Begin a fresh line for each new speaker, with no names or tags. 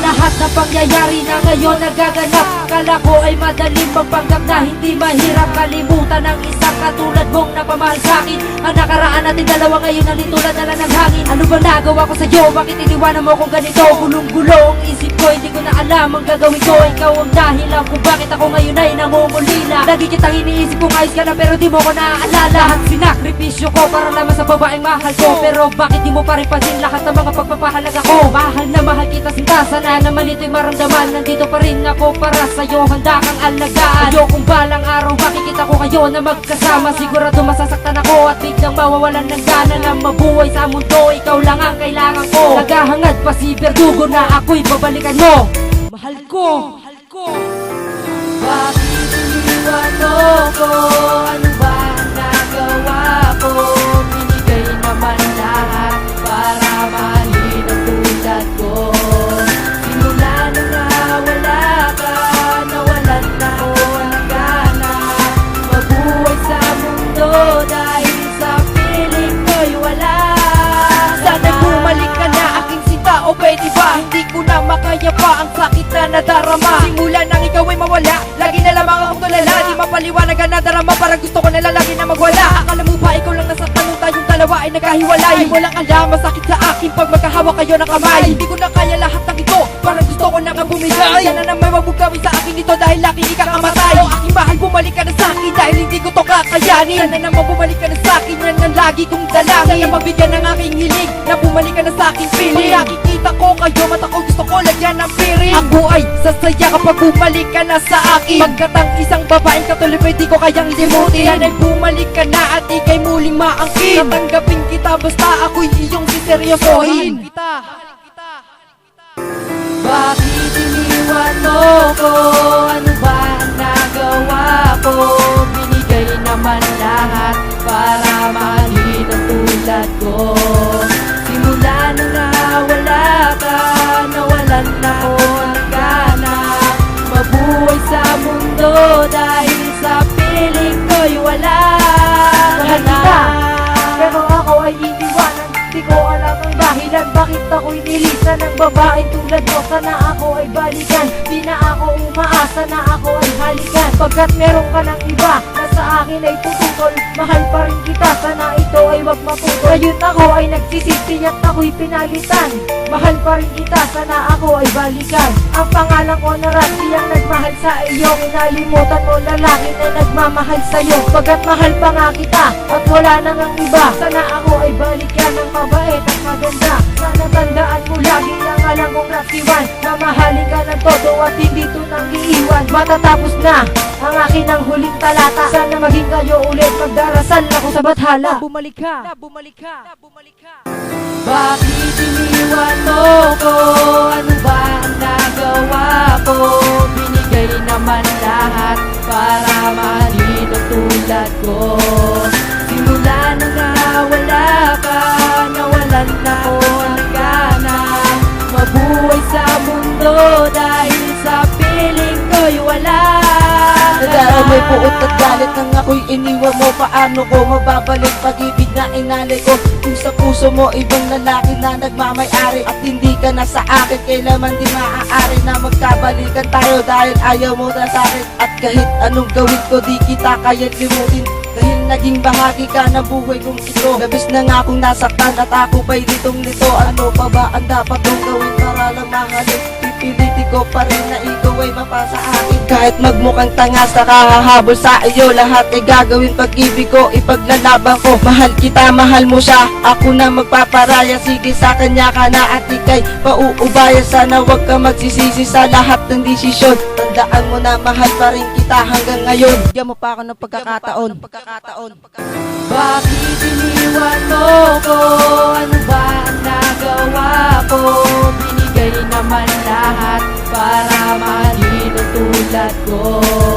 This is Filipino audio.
lahat ng pangyayari na ngayon nagaganap Kala ko ay madaling magpanggap na hindi mahirap Kalimutan ng isang katulad mong napamahal sa'kin Ang nakaraan natin dalawa ngayon nalitulad na lang ng hangin Ano bang nagawa ko sa'yo? Bakit iniwanan mo kung ganito? Gulong-gulo ang isip ko, hindi alam ang gagawin ko. Ikaw ang dahilan kung bakit ako ngayon ay nangungulila Lagi kitang iniisip kung ayos ka na pero di mo ko naaalala Lahat sinakripisyo ko para lamang sa babaeng mahal ko. Pero bakit di mo pa rin pansin lahat ng mga pagpapahalaga ko? Mahal na mahal kita sinta Sana naman ito'y maramdaman. Nandito pa rin ako para sa'yo Handa kang alagaan. Ayokong balang araw makikita ko kayo na magkasama. Sigurado masasaktan ako at biglang mawawalan ng gana Na mabuhay sa mundo. Ikaw lang ang kailangan ko. Naghahangad pa si Verdugo na ako'y babalikan mo Mahal ko bakit iniwan mo ko?
Nadarama Parang gusto ko na lang lagi na magwala dalawa ay nagkahiwalay Di mo lang alam masakit sa akin pag magkahawa kayo ng kamay. Hindi ko na kaya lahat ng ito Parang gusto ko na nga bumigay Sana naman wag mong gawin sa akin ito Dahil laki ikakamatay. O aking mahal bumalik ka na sa akin Dahil hindi ko to kakayanin. Sana naman bumalik ka na sa akin Yan ang lagi kong dalangin. Sana mabigyan ng aking hiling Na bumalik ka na sa aking feeling? Pag nakikita ko kayo mata ko gusto ko lagyan ng piring Ako ay sasaya kapag bumalik ka na sa akin. Pagkat ang isang babaeng katuloy pwede ko kayang limutin. Yan ay bumalik ka na at ikay muling maangkin. Tatanggapin kita basta ako'y iyong siseryosohin
Bakit
bakit ako'y nilisan ng babaeng tulad mo? Sana ako ay balikan. Di na ako umaasa na ako ay halikan. Pagkat meron ka ng iba sa akin ay tututol Mahal pa rin kita, sana ito ay wag maputol. Ngayon ako ay nagsisisi at ako'y pinalitan. Mahal pa rin kita, sana ako ay balikan. Ang pangalan ko na Randy ang nagmahal sa iyo. Kinalimutan mo lalaki na nagmamahal sa'yo. Pagkat mahal pa nga kita at wala nang ang iba. Sana ako ay balikan ng mabait at maganda. Sana tandaan mo lagi ang alam kong nasiwan Mamahalin ka ng todo at hindi to nang iiwan. Matatapos na ang akin ang huling talata. Sana maging kayo ulit magdarasal. Ako sa bathala.
Bumalik ka.
Bumalik ka. Bumalik ka.
Bakit iniwan mo ko?
Puot at galit nang ako'y iniwan mo. Paano ko mababalik pag-ibig na inalay ko? Kung sa puso mo ibang lalaki na nagmamayari At hindi ka na sa akin Kailanman di maaari na magkabalikan tayo Dahil ayaw mo na sa akin. At kahit anong gawin ko di kita kaya limutin. Dahil naging bahagi ka ng buhay kong ito. Labis na nga akong nasaktan at ako ba'y litong lito Ano pa ba ang dapat kong gawin para lang mahalin? Pipiliti ko pa rin na ikaw ay mapasa akin. Kahit magmukhang tanga sa kahahabol sa iyo. Lahat ay gagawin pag-ibig ko, ipaglalaban ko. Mahal kita, mahal mo siya. Ako na magpaparaya, sige sa kanya ka na At ikay pauubaya Sana wag ka magsisisi sa lahat ng desisyon. Tandaan mo na mahal pa rin kita hanggang ngayon. Bigyan mo pa ako ng Pagkakataon.
Bakit iniwan mo ko? Lahat